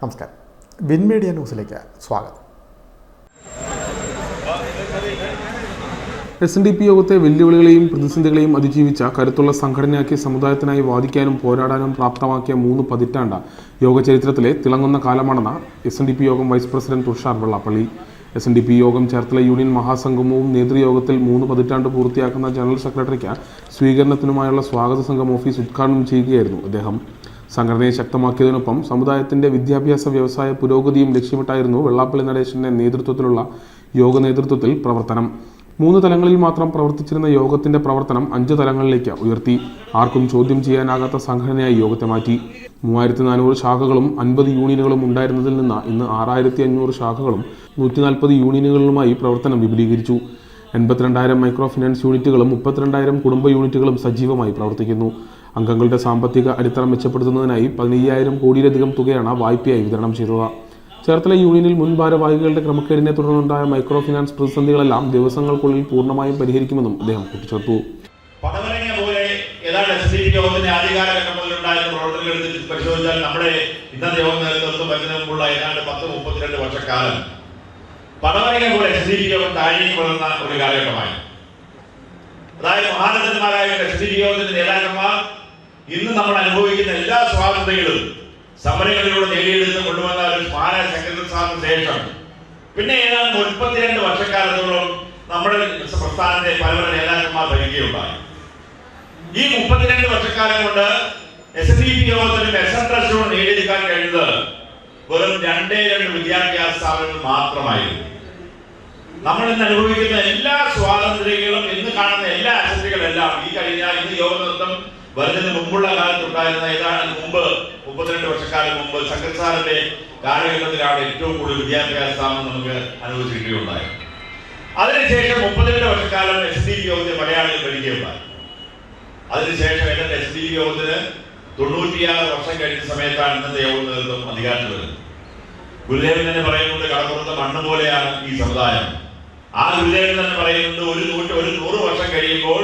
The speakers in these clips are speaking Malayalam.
നമസ്കാരം. വിൻ മീഡിയ ന്യൂസിലേക്ക് സ്വാഗതം. എസ് എൻ ഡി പി യോഗത്തെ വെല്ലുവിളികളെയും പ്രതിസന്ധികളെയും അതിജീവിച്ച കരുത്തുള്ള സംഘടനയാക്കി സമുദായത്തിനായി വാദിക്കാനും പോരാടാനും പ്രാപ്തമാക്കിയ മൂന്ന് പതിറ്റാണ്ട യോഗ ചരിത്രത്തിലെ തിളങ്ങുന്ന കാലമാണെന്ന് എസ് എൻ ഡി പി യോഗം vice president Thushar Vellappally. S N D P യോഗം ചേർത്തല യൂണിയൻ മഹാസംഗമവും നേതൃയോഗത്തിൽ മൂന്ന് പതിറ്റാണ്ട് പൂർത്തിയാക്കുന്ന ജനറൽ സെക്രട്ടറിക്ക് സ്വീകരണത്തിനുമായുള്ള സ്വാഗത സംഘം ഓഫീസ് ഉദ്ഘാടനം ചെയ്യുകയായിരുന്നു അദ്ദേഹം. സംഘടനയെ ശക്തമാക്കിയതിനൊപ്പം സമുദായത്തിന്റെ വിദ്യാഭ്യാസ വ്യവസായ പുരോഗതിയും ലക്ഷ്യമിട്ടായിരുന്നു വെള്ളാപ്പള്ളി നടേശന്റെ നേതൃത്വത്തിലുള്ള യോഗ നേതൃത്വത്തിൽ പ്രവർത്തനം. മൂന്ന് തലങ്ങളിൽ മാത്രം പ്രവർത്തിച്ചിരുന്ന യോഗത്തിന്റെ പ്രവർത്തനം അഞ്ച് തലങ്ങളിലേക്ക് ഉയർത്തി. ആർക്കും ചോദ്യം ചെയ്യാനാകാത്ത സംഘടനയായി യോഗത്തെ മാറ്റി. മൂവായിരത്തി നാനൂറ് ശാഖകളും അൻപത് യൂണിയനുകളും ഉണ്ടായിരുന്നതിൽ നിന്ന് ഇന്ന് ആറായിരത്തി അഞ്ഞൂറ് ശാഖകളും നൂറ്റി നാൽപ്പത് യൂണിയനുകളുമായി പ്രവർത്തനം വിപുലീകരിച്ചു. എൺപത്തിരണ്ടായിരം മൈക്രോ ഫിനാൻസ് യൂണിറ്റുകളും മുപ്പത്തിരണ്ടായിരം കുടുംബ യൂണിറ്റുകളും സജീവമായി പ്രവർത്തിക്കുന്നു. അംഗങ്ങളുടെ സാമ്പത്തിക അടിത്തറ മെച്ചപ്പെടുത്തുന്നതിനായി പതിനയ്യായിരം കോടിയിലധികം തുകയാണ് വായ്പയായി വിതരണം ചെയ്തത്. ചേർത്തല യൂണിയനിൽ മുൻ ഭാരവാഹികളുടെ ക്രമക്കേടിനെ തുടർന്നുണ്ടായ മൈക്രോ ഫിനാൻസ് പ്രതിസന്ധികളെല്ലാം ദിവസങ്ങൾക്കുള്ളിൽ പൂർണമായും പരിഹരിക്കുമെന്നും അദ്ദേഹം കൂട്ടിച്ചേർത്തു. അതായത് മഹാനന്ദന്മാരായ എസ് സി യോഗത്തിന്റെ നേതാക്കന്മാർ ഇന്ന് നമ്മൾ അനുഭവിക്കുന്ന എല്ലാ സ്വാതന്ത്ര്യങ്ങളും സമരങ്ങളിലൂടെ നേടിയെടുത്ത് കൊണ്ടുവന്ന ഒരു സ്മാരക സെക്രട്ടറി സാറിന് ശേഷം. പിന്നെ ഏതാണ്ട് മുപ്പത്തിരണ്ട് വർഷക്കാലത്തോളം നമ്മുടെ പ്രസ്ഥാനത്തെ പല പല നേതാക്കന്മാർ ഭരിക്കുകയുണ്ടായി. ഈ മുപ്പത്തിരണ്ട് വർഷക്കാലം കൊണ്ട് എസ് എൻ ഡി പി യോഗത്തിനും എസ് എൻ ട്രസ്റ്റിനും നേടിയെടുക്കാൻ കഴിഞ്ഞത് വെറും രണ്ടേ രണ്ട് വിദ്യാഭ്യാസ സ്ഥാപനങ്ങൾ മാത്രമായിരുന്നു. നമ്മൾ ഇന്ന് അനുഭവിക്കുന്ന എല്ലാ സ്വാതന്ത്ര്യങ്ങളും ഇന്ന് കാണുന്ന എല്ലാ അസറ്റുകളെല്ലാം ഈ കഴിഞ്ഞ ഇന്ന് യോഗ വരുന്നതിന് മുമ്പുള്ള കാലത്തുണ്ടായിരുന്ന ഏതാണ്ട് മുമ്പ് മുപ്പത്തിരണ്ട് വർഷക്കാലം മുമ്പ് സംഘസാറിന്റെ കാലഘട്ടത്തിലാണ് ഏറ്റവും കൂടുതൽ വിദ്യാഭ്യാസ സ്ഥാപനം നമുക്ക് അനുവദിക്കുകയുണ്ടായി അതിനുശേഷം മുപ്പത്തിരണ്ട് വർഷക്കാലം എസ് ഡി യോഗത്തിന് യോഗത്തെ മലയാളികൾ ഭരിക്കുകയുണ്ടായി. അതിനുശേഷം ഏതാണ്ട് എസ് ഡി യോഗത്തിന് തൊണ്ണൂറ്റിയാറ് വർഷം കഴിഞ്ഞ സമയത്താണ് ഇന്നത്തെ യോഗം നേതൃത്വം അധികാരത്തിൽ വരുന്നത്. ഗുരുദേവൻ തന്നെ പറയുന്നുണ്ട് കടപ്പുറത്ത് മണ്ണ് പോലെയാണ് ഈ സമുദായം. ആ ഗുരുദേവൻ തന്നെ പറയുന്നുണ്ട് ഒരു നൂറ്റി ഒരു നൂറ് വർഷം കഴിയുമ്പോൾ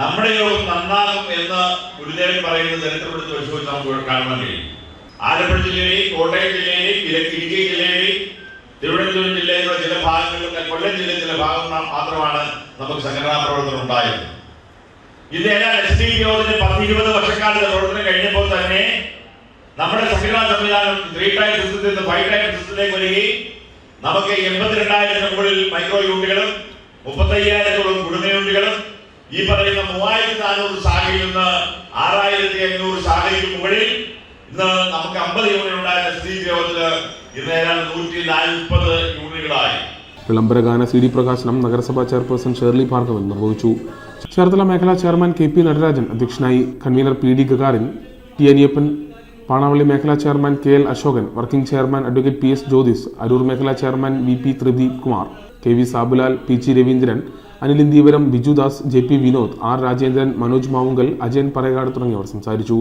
നമ്മുടെ യോഗം നന്നാകും എന്ന് ഗുരുദേവൻ പറയുന്നത് ചരിത്രപ്പെടുത്തി പരിശോധിച്ച് നമുക്ക് കാണാൻ കഴിയും. ആലപ്പുഴ ജില്ലയിലെയും കോട്ടയം ജില്ലയിലെയും ഇടുക്കി ജില്ലയിലെയും തിരുവനന്തപുരം ജില്ലയിലുള്ള ചില ഭാഗങ്ങളിലും കൊല്ലം ജില്ലയിലെ ചില ഭാഗങ്ങൾ മാത്രമാണ് നമുക്ക് സംഘടനാ പ്രവർത്തനം ഉണ്ടായത്. ഇത് ഏതാണ്ട് എസ് ഡി യോഗത്തിന്റെ യോഗത്തിന് പത്ത് ഇരുപത് വർഷക്കാലത്തെ പ്രവർത്തനം കഴിഞ്ഞപ്പോൾ തന്നെ നമ്മുടെ സംഘടനാ സംവിധാനം ത്രീ ടൈം സിസ്റ്റത്തിൽ നിന്ന് ഫൈവ് ടൈം സിസ്റ്റത്തിലേക്ക് വരികയും നമുക്ക് എൺപത്തിരണ്ടായിരത്തിന് മുകളിൽ മൈക്രോ യൂണിറ്റുകളും മുപ്പത്തയ്യായിരത്തോളം കുടുംബ യൂണിറ്റുകളും ഈ പറയുന്ന മൂവായിരത്തി നാനൂറ് ശാഖയിൽ നിന്ന് ആറായിരത്തി അഞ്ഞൂറ് ശാഖയ്ക്ക് മുകളിൽ ഇന്ന് നമുക്ക് അമ്പത് യൂണിറ്റ് ഉണ്ടായിരുന്ന സ്ത്രീ ഗ്രഹത്തിൽ ഇന്ന് ഏതാണ്ട് നൂറ്റി നാൽപ്പത് യൂണിറ്റുകളായി. വിളംബരഗാന സി ഡി പ്രകാശനം നഗരസഭാ ചെയർപേഴ്സൺ ഷേർലി ഭാർഗവൻ നിർവഹിച്ചു. ചേർത്തല മേഖലാ ചെയർമാൻ കെ പി നടരാജൻ അധ്യക്ഷനായി convener P D Gagarin T Aniyappan Panavally മേഖലാ chairman K L Ashokan working chairman advocate P S Jyothis Aroor മേഖലാ chairman V P Thrideep Kumar K V Sabulal P G Raveendran Anil Indeevaram Bijudas J P Vinod R Rajendran Manoj Mavunkal Ajayan Parayakad തുടങ്ങിയവർ സംസാരിച്ചു.